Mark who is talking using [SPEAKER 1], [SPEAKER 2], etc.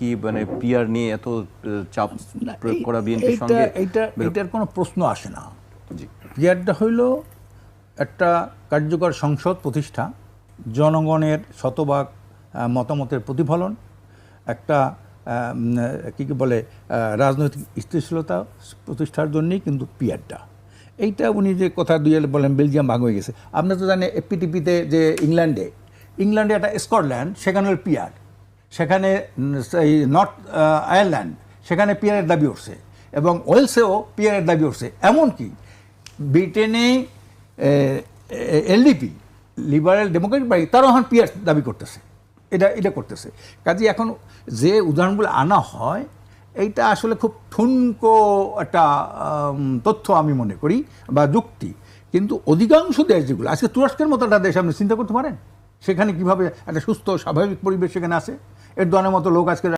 [SPEAKER 1] কি মানে পিয়ার নিয়ে এত চাপ প্রয়োগ করা বিএনপির
[SPEAKER 2] এইটা
[SPEAKER 1] সঙ্গে
[SPEAKER 2] এইটা এটার কোনো প্রশ্ন আসে না।
[SPEAKER 1] জি।
[SPEAKER 2] পিয়ারটা হইল একটা কার্যকর সংসদ প্রতিষ্ঠা জনগণের শতভাগ মতামতের প্রতিফলন একটা কি কি বলে রাজনৈতিক স্থিতিশীলতা প্রতিষ্ঠার জন্যই কিন্তু পিয়ারটা এইটা উনি যে কথা দিয়ে বলেন বেলজিয়াম ভাগ হয়ে গেছে। আপনি তো জানেন এপিটিপিতে যে ইংল্যান্ডে ইংল্যান্ডে একটা স্কটল্যান্ড সেখানে হল পিয়ার সেখানে, এই নর্থ আয়ারল্যান্ড, সেখানে পিয়ারের দাবি উঠছে। এবং ওয়েলসেও পিয়ারের দাবি উঠছে। এমনকি ব্রিটেনে এলডিপি লিবারেল ডেমোক্রেটিক পার্টি, তারাও এখন পিয়ার দাবি করতেছে। এটা এটা করতেছে। কাজে এখন যে উদাহরণগুলো আনা হয়, এইটা আসলে খুব ঠুনকো একটা তথ্য আমি মনে করি বা যুক্তি। কিন্তু অধিকাংশ দেশ যেগুলো আজকে তুরস্কের মতো একটা দেশ, আপনি চিন্তা করতে পারেন? সেখানে কীভাবে একটা সুস্থ, স্বাভাবিক পরিবেশ সেখানে আছে? এর দনের মতো লোক আজকে